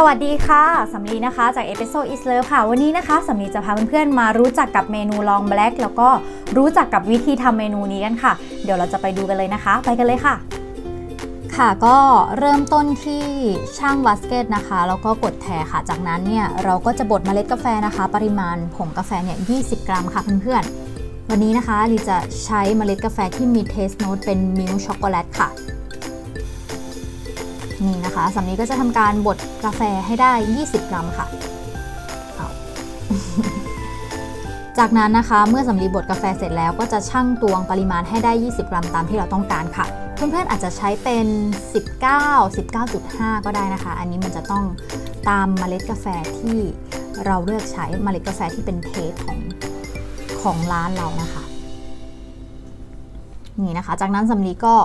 สวัสดีค่ะสำลีนะคะจากเอ p ิโซ is love ค่ะ วันนี้นะคะสำลีจะพาเพื่อนๆมารู้จักกับเมนูลองแบล็กแล้วก็รู้จักกับวิธีทำเมนูนี้กันค่ะ เดี๋ยวเราจะไปดูกันเลยนะคะ ไปกันเลยค่ะ ค่ะก็เริ่มต้นที่ช่างบาสเกตนะคะแล้วก็กดแทค่ะ จากนั้นเนี่ยเราก็จะบดเมล็ดกาแฟนะคะ ปริมาณผงกาแฟเนี่ย 20 กรัมค่ะเพื่อนๆวันนี้นะคะลีจะใช้เมล็ดกาแฟที่มีเทสโน t เป็นมิลช็อกโกแลตค่ะ นี่นะคะสำลีก็จะทำการบดกาแฟให้ได้ 20 กรัมค่ะ จากนั้นนะคะเมื่อสำลีบดกาแฟเสร็จแล้วก็จะชั่งตวงปริมาณให้ได้ 20 กรัมตามที่เราต้องการค่ะ เพื่อนๆอาจจะใช้เป็น 19 19.5 ก็ได้นะคะ อันนี้มันจะต้องตามเมล็ดกาแฟที่เราเลือกใช้เมล็ดกาแฟที่เป็นเทสของของร้านเรานะคะ นี่นะคะ จากนั้นสำลีก็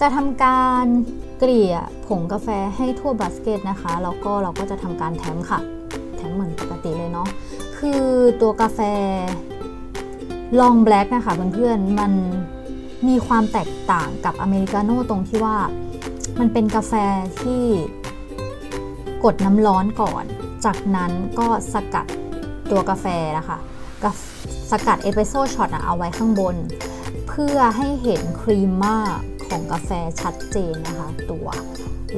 จะทำการเกลี่ยผงกาแฟให้ทั่วบาสเกตนะคะ แล้วก็เราก็จะทำการแถมค่ะ แถมเหมือนปกติเลยเนาะ คือตัวกาแฟลองแบล็กนะคะเพื่อนๆ มันมีความแตกต่างกับอเมริกาโน่ตรงที่ว่ามันเป็นกาแฟที่กดน้ำร้อนก่อน จากนั้นก็สกัดตัวกาแฟนะคะ สกัดเอสเปรสโซ่ช็อตเอาไว้ข้างบน พื่อให้เห็นครีมม่าของกาแฟชัดเจนนะคะ ตัว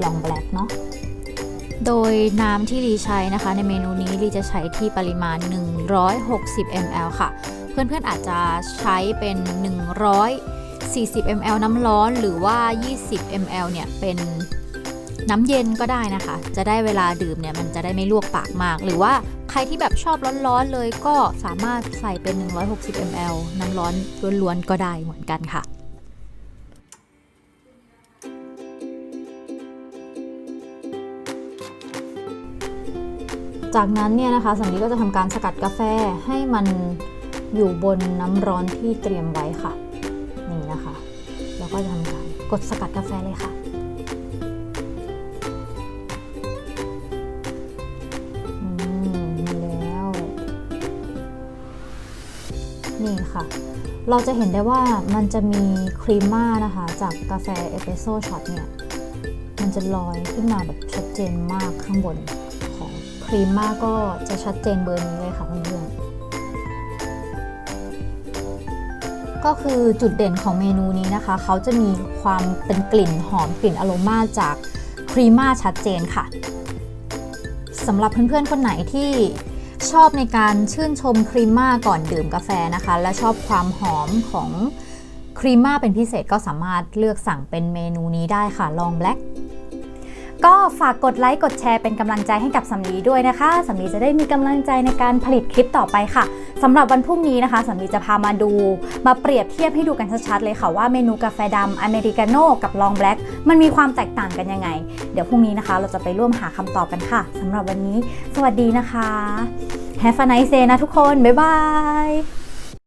ลองแบล็กเนาะโดยน้ำที่ลีใช้นะคะในเมนูนี้ลีจะใช้ที่ปริมาณ 160 ml ค่ะ เพื่อนๆอาจจะใช้เป็น 140 ml น้ำร้อนหรือว่า 20 ml เนี่ยเป็นน้ำเย็นก็ได้นะคะ จะได้เวลาดื่มเนี่ยมันจะได้ไม่ลวกปากมาก หรือว่า ใครที่แบบชอบร้อนๆเลยก็สามารถใส่เป็น 160 ml น้ำร้อนล้วนๆก็ได้เหมือนกันค่ะจากนั้นเนี่ยนะคะสำลีก็จะทำการสกัดกาแฟให้มันอยู่บนน้ำร้อนที่เตรียมไว้ค่ะ นี่นะคะ แล้วก็จะทำการกดสกัดกาแฟเลยค่ะ นี่ค่ะ เราจะเห็นได้ว่ามันจะมีครีมม่านะคะ จากกาแฟเอสเปรสโซ่ช็อตเนี่ย มันจะลอยขึ้นมาแบบชัดเจนมากข้างบนของครีมม่าก็จะชัดเจนเบอร์นี้เลยค่ะเพื่อนๆก็คือจุดเด่นของเมนูนี้นะคะ เขาจะมีความเป็นกลิ่นหอมกลิ่นอโรมาจากครีมม่าชัดเจนค่ะสำหรับเพื่อนๆคนไหนที่ ชอบในการชื่นชมครีมม่าก่อนดื่มกาแฟนะคะ และชอบความหอมของครีมม่าเป็นพิเศษก็สามารถเลือกสั่งเป็นเมนูนี้ได้ค่ะลองแบล็ก ก็ฝากกดไลค์กดแชร์เป็นกำลังใจให้กับสำลีด้วยนะคะสำลีจะได้มีกำลังใจในการผลิตคลิปต่อไปค่ะสำหรับวันพรุ่งนี้นะคะสำลีจะพามาดู มาเปรียบเทียบให้ดูกันชัดๆเลยค่ะว่าเมนูกาแฟดำอเมริกาโน่กับลองแบล็กมันมีความแตกต่างกันยังไง เดี๋ยวพรุ่งนี้นะคะ เราจะไปร่วมหาคำตอบกันค่ะสำหรับวันนี้ สวัสดีนะคะ Have a nice day นะทุกคน บ๊ายบาย